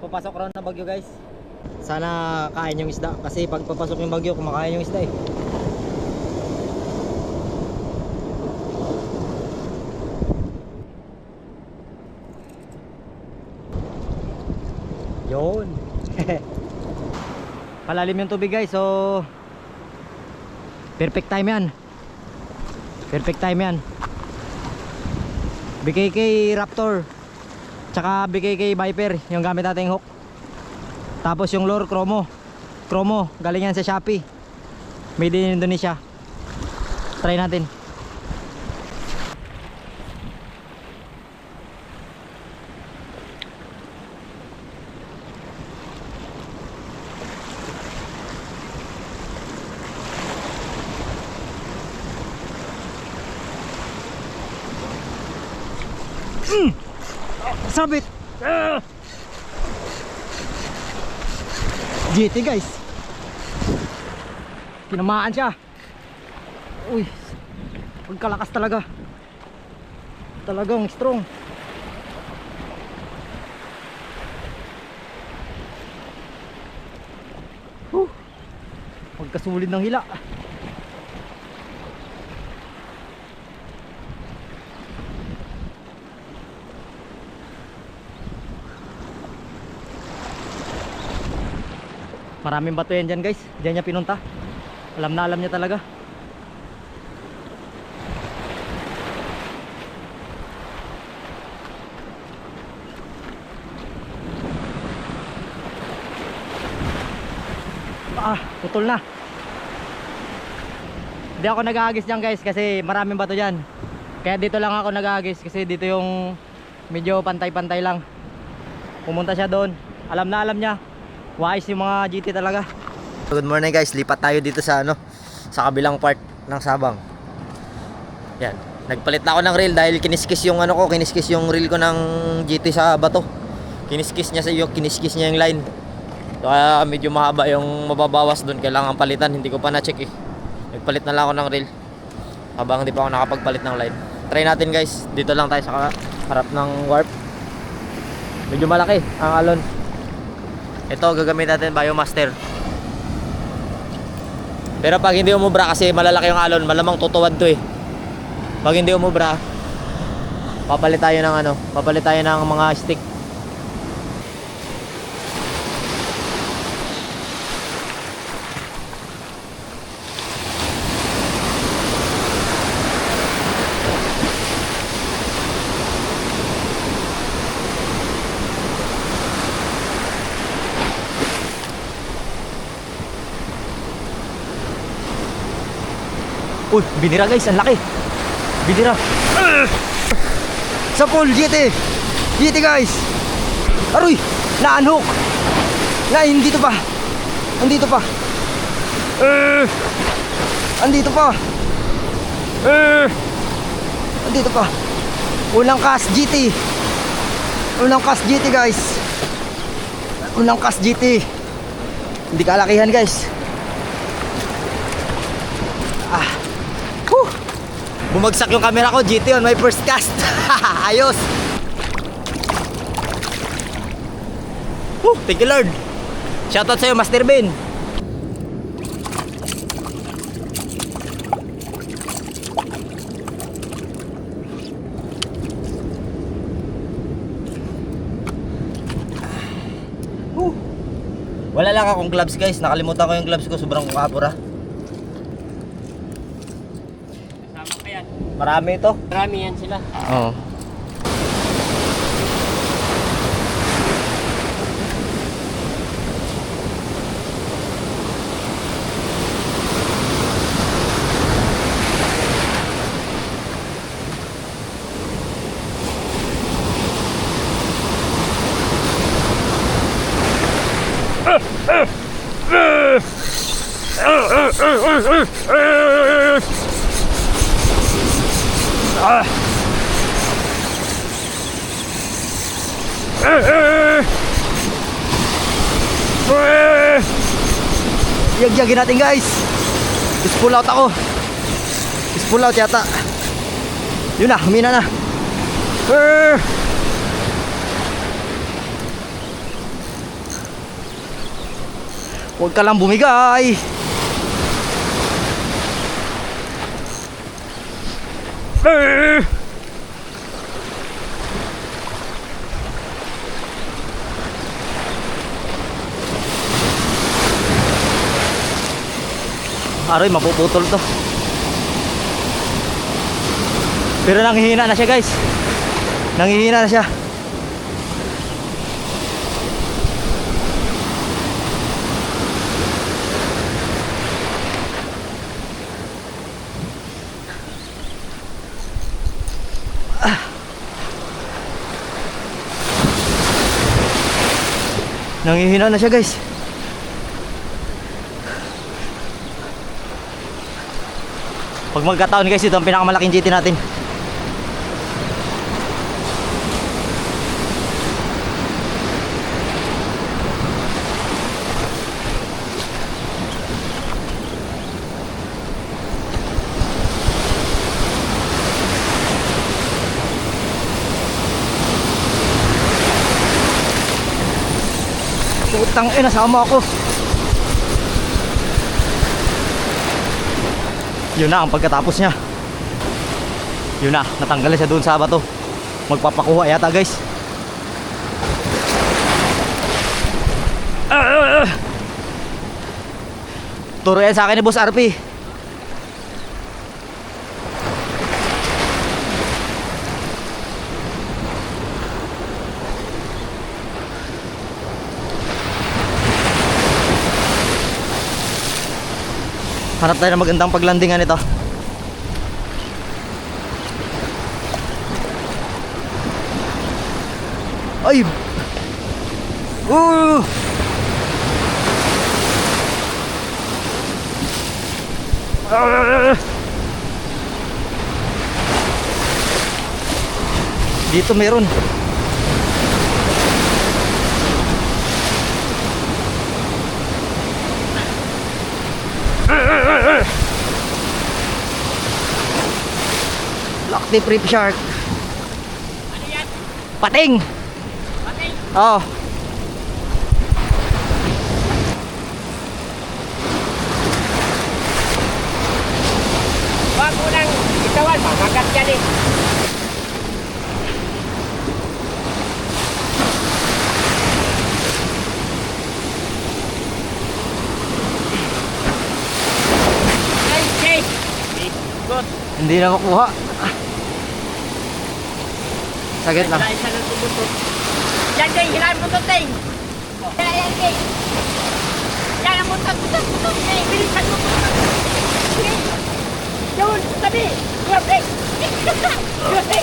Papasok raw na bagyo guys. Sana kain yung isda kasi pag papasok yung bagyo kumakain yung isda eh. Yun. Palalim yung tubig guys so perfect time yan. Perfect time yan. BKK Raptor tsaka BKK Viper yung gamit nating hook. Tapos yung lure Chromo. Chromo galing yan sa Shopee. Made in Indonesia. Try natin Sabit! Ah! GT guys. Tinamaan siya. Uy Pagkalakas talaga. Talagang strong. Huh. Pagkasulid ng hila Maraming bato yan dyan guys. Diyan niya pinunta. Alam na alam niya talaga. Ah, putol na. Hindi ako nag-aagis dyan guys Kasi maraming bato dyan. Kaya dito lang ako nag-aagis Kasi dito yung medyo pantay-pantay lang. Pumunta siya doon. Alam na alam niya Wise yung mga GT talaga. Good morning guys, lipat tayo dito sa ano, sa kabilang part ng Sabang. Yan. Nagpalit na ako ng reel dahil kiniskis yung ano ko, kiniskis yung reel ko ng GT sa bato. Kiniskis niya sa iyo, kiniskis niya yung line. Kaya medyo mahaba yung mababawas doon, kailangan palitan, hindi ko pa na-check eh. Nagpalit na lang ako ng reel. Habang hindi pa ako nakapagpalit ng line. Try natin guys, dito lang tayo sa harap ng warp. Medyo malaki ang alon. Ito gagamit natin Biomaster. Pero pag hindi umubra kasi malalaki yung alon, malamang tutuwad to eh. Pag hindi umubra, papalit tayo ng ano, papalit tayo ng mga stick. Uy, binira guys, ang laki. Binira. Sa pool, GT. GT guys. Aroy, na-unhook. Na, dito pa. Andito pa. Eh, andito pa. Eh, andito pa. Unang cast GT. Unang cast GT guys. Unang cast GT. Hindi kalakihan guys. Bumagsak yung camera ko, GT on my first cast. Ayos. Whew, thank you Lord. Shoutout sa'yo, Master Ben. Wala lang akong gloves guys. Nakalimutan ko yung gloves ko. Sobrang kapura. Kasama ka yan. Marami ito. Marami yan sila. Oo. Tiyagin natin guys. Is pull out ako. Is pull out yata. Yun na, humina na. Err! Huwag ka lang bumigay. Err! Aroy, mapuputol to. Pero nanghihina na siya guys. Nanghihina na siya. Nanghihina na siya guys. Pag magkataon guys, ito ang pinakamalaking GT natin. Putang ina, sama ako. Yun na ang pagkatapos niya. Yun na, natanggal na siya doon sa bato. Magpapakuha yata guys. Ah, ah, ah. Turo yan sa akin ni Boss RP. Hanap tayo ng magandang paglandingan ito. Ay! Uh! Dito meron. Tip reef shark. Ano yan? Pating! Pati. Oh. Wag mo nang itawan. Mamagat yan eh. Hindi na makuha. Sagit lang. Yan, Jay! Hilahin mo ito, Jay! Yan, yan, Jay! Yan ang mutot, mutot, mutot, Jay! Bilisan mo! Yun, tabi! Yun, Jay! Yun, Jay!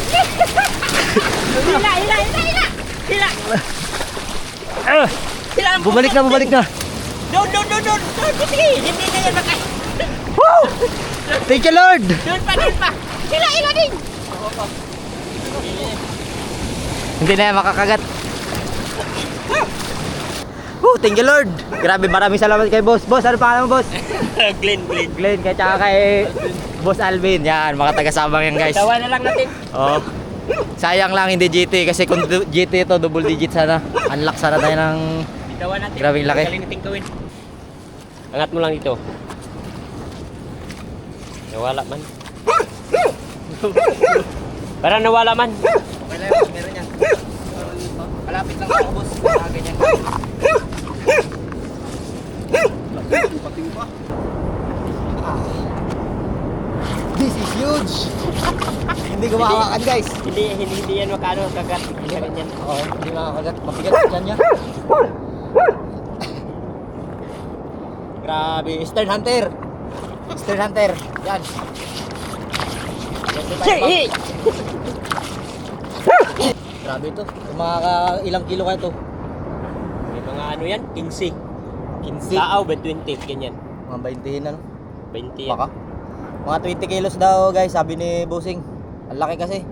Hila, hila, hila, hila! Hila! Hila ang Bumalik na, bumalik na. Doon, doon, doon, doon! Doon, sige! Hindi na yan makay! Woo! Thank you Lord! Doon pa, doon pa! Hila, hila din! Hindi na yan makakagat. Woo! Thank you Lord! Grabe, maraming salamat kay boss. Boss, ano pangalan mo boss? Glenn, Glenn. Glenn, kaya tsaka kay Boss Alvin. Yan, mga taga-sabang yan guys. Tawa na lang natin. Oh. Sayang lang hindi GT kasi kung du- GT ito double digit sana. Unlock sana tayo ng Bitawan natin. Grabing laki. Galing natin gawin. Angat mo lang dito. Nawala man. Para nawala man. Okay lang, meron yan. Malapit lang ako boss. Mga ganyan. This is huge! hindi ko makawakan guys. Hindi, hindi, hindi yan makano kagat. Hindi ka ganyan. Oo, hindi makakagat. Mabigat dyan niya. Grabe. Stern Hunter. Stern Hunter. Yan. 25 Hey! bucks. Grabe ito. Mga ilang kilo kaya ito? May mga ano yan? 15. 15. Taaw ba 20? Ganyan. Mga 20 na no? 20 yan. Baka. Mga 20 kilos daw guys, sabi ni Busing. Ang laki kasi.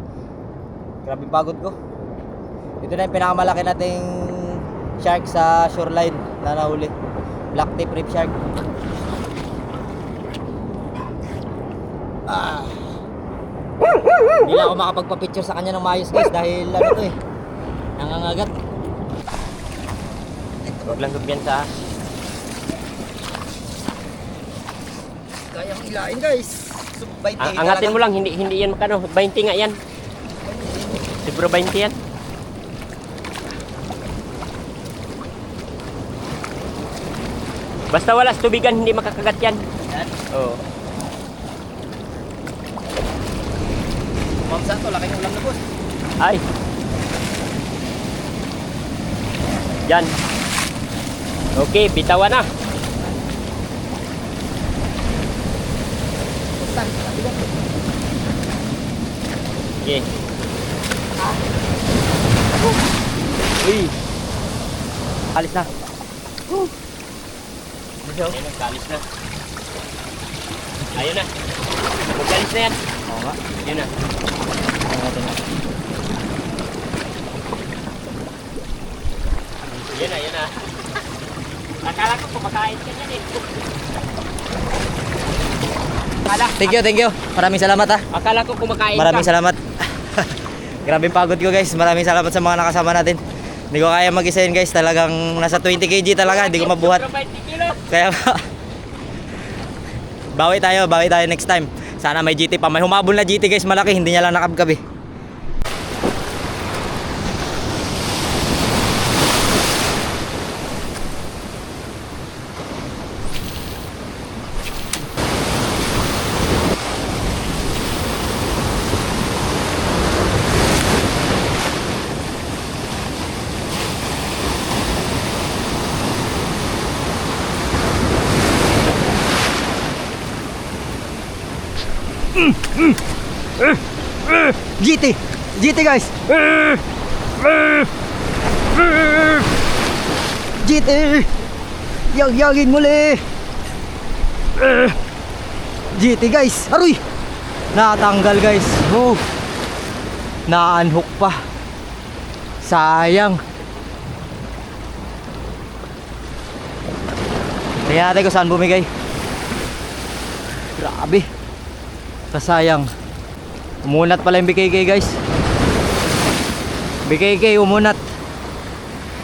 Grabe pagod ko. Ito na yung pinakamalaki nating shark sa shoreline na nahuli. Black tip reef shark. Ah. Hindi lang ako makapagpa-picture sa kanya ng maayos guys dahil ano to eh. Nangangagat. Huwag lang kumpiyansa. Hilain guys. So, 20 Ang, angatin mo lang, hindi hindi yan makano. 20 nga yan. Siguro 20 yan. Basta wala sa tubigan, hindi makakagat yan. Yan. Oo. Ma'am Santo, laki ng ulam na boss. Ay. Yan. Okay, bitawan na. Okay. Uy. Alis na. Ayun, nagkalis na. Ayun na. Magkalis na yan. Oo nga. Yun na. Tingnan natin. Yun na, yun na. Akala ko kumakain ka yan eh. Akala, Thank you, thank you. Maraming salamat ha. akala ko kumakain Maraming ka. salamat. Grabe pagod ko guys. Maraming salamat sa mga nakasama natin. Hindi ko kaya mag-isa yun guys. Talagang nasa 20 kg talaga. Hindi ko mabuhat. Siguro 20 kilos. Kaya bawi tayo, bawi tayo next time. Sana may GT pa. May humabol na GT guys, malaki. Hindi niya lang nakabkabi. GT! GT guys! GT! Yag-yagin muli! GT guys! Aroy! Natanggal guys! Oh! Na-unhook pa! Sayang! Tingnan natin kung saan bumigay. Grabe! Kasayang. Umunat pala yung BKK guys. BKK umunat.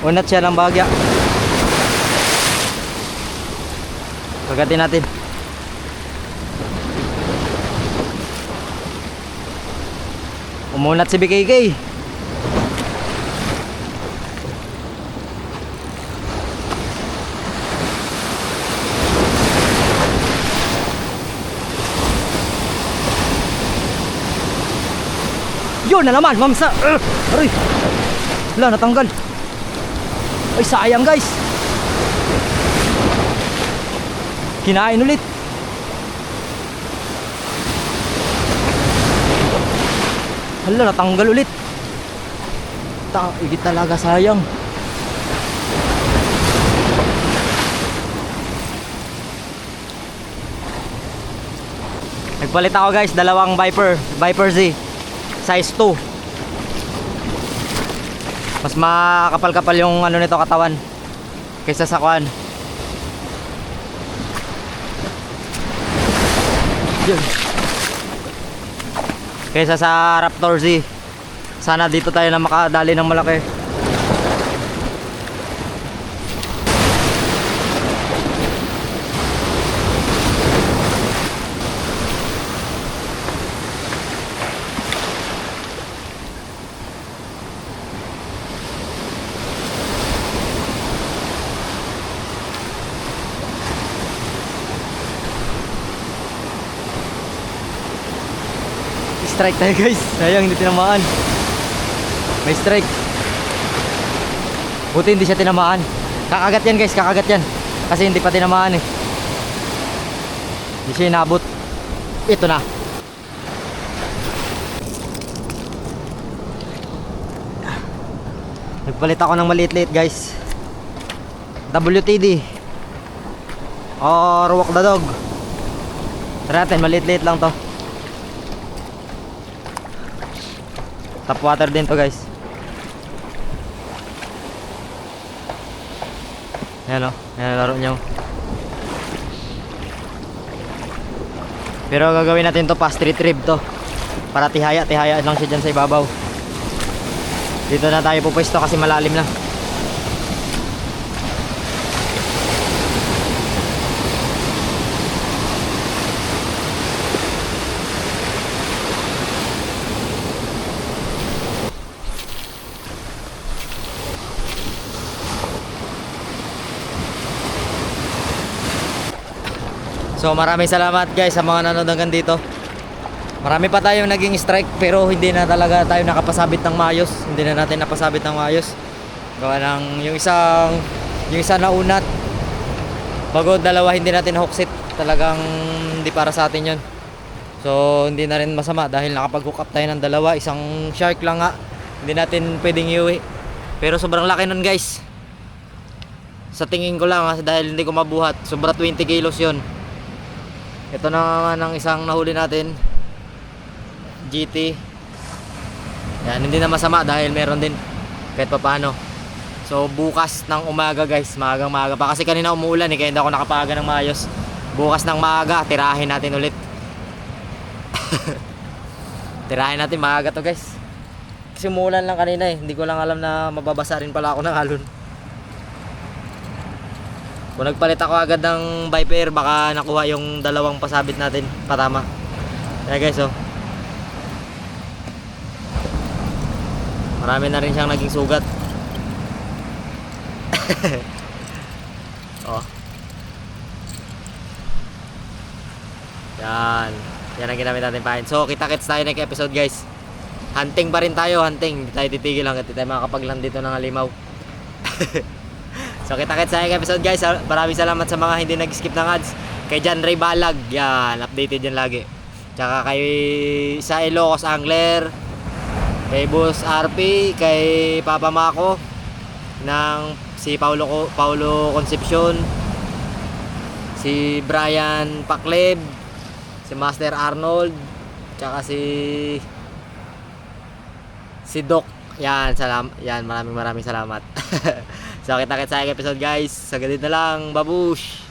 Unat siya ng bagya. Pagatin natin. Umunat si BKK. Yun na naman, mamsa. Uh, aray. Wala, natanggal. Ay, sayang guys. Kinain ulit. Hala, natanggal ulit. Ta talaga sayang. Nagpalit ako guys, dalawang Viper, Viper Z size 2 mas makapal-kapal yung ano nito katawan kaysa sa yun. Kaysa sa Raptor Z. Sana dito tayo na makadali ng malaki strike tayo guys. Sayang hindi tinamaan. May strike. Buti hindi siya tinamaan. Kakagat yan guys. Kakagat yan. Kasi hindi pa tinamaan eh. Hindi siya inabot. Ito na. Nagpalit ako ng maliit-liit guys. WTD or walk the dog. Tara maliit-liit lang to Tap water din to guys. Ayan o, ayan laro niya. oh. Pero gagawin natin to pa street trip to. Para tihaya, tihaya lang siya dyan sa ibabaw. Dito na tayo pupwesto kasi malalim na. So maraming salamat guys sa mga nanonood hanggang dito. Marami pa tayong naging strike pero hindi na talaga tayo nakapasabit ng maayos. Hindi na natin napasabit ng maayos. Gawa ng yung isang yung isa na unat. Bago dalawa hindi natin hooksit. Talagang hindi para sa atin 'yon. So hindi na rin masama dahil nakapag-hook up tayo ng dalawa, isang shark lang nga. Hindi natin pwedeng iuwi. Pero sobrang laki nun guys. Sa tingin ko lang ha, dahil hindi ko mabuhat, sobra 20 kilos 'yon. Ito na naman ang isang nahuli natin. GT. Yan, hindi na masama dahil meron din kahit pa paano. So bukas ng umaga guys, maagang maaga pa kasi kanina umuulan eh kaya hindi ako nakapaga ng maayos. Bukas ng maaga, tirahin natin ulit. tirahin natin maaga to guys. Kasi umuulan lang kanina eh, hindi ko lang alam na mababasa rin pala ako ng alon. Kung nagpalit ako agad ng Viper, baka nakuha yung dalawang pasabit natin patama. Kaya guys, oh. Marami na rin siyang naging sugat. oh. Yan. Yan ang ginamit natin pain. So, kita-kits tayo next episode, guys. Hunting pa rin tayo, hunting. Hindi tayo titigil. Hindi tayo makakapaglan dito ng halimaw. so, kita-kits next episode, guys. Maraming salamat sa mga hindi nag-skip ng ads. Kay John Ray Balag. Yan, updated yan lagi. Tsaka kay sa Ilocos Angler, kay Boss RP, kay Papa Mako ng si Paulo Paulo Concepcion, si Brian Pakleb, si Master Arnold, tsaka si si Doc. Yan, salam, yan, maraming maraming salamat. so, kita-kita sa episode guys. Sa ganito na lang, babush!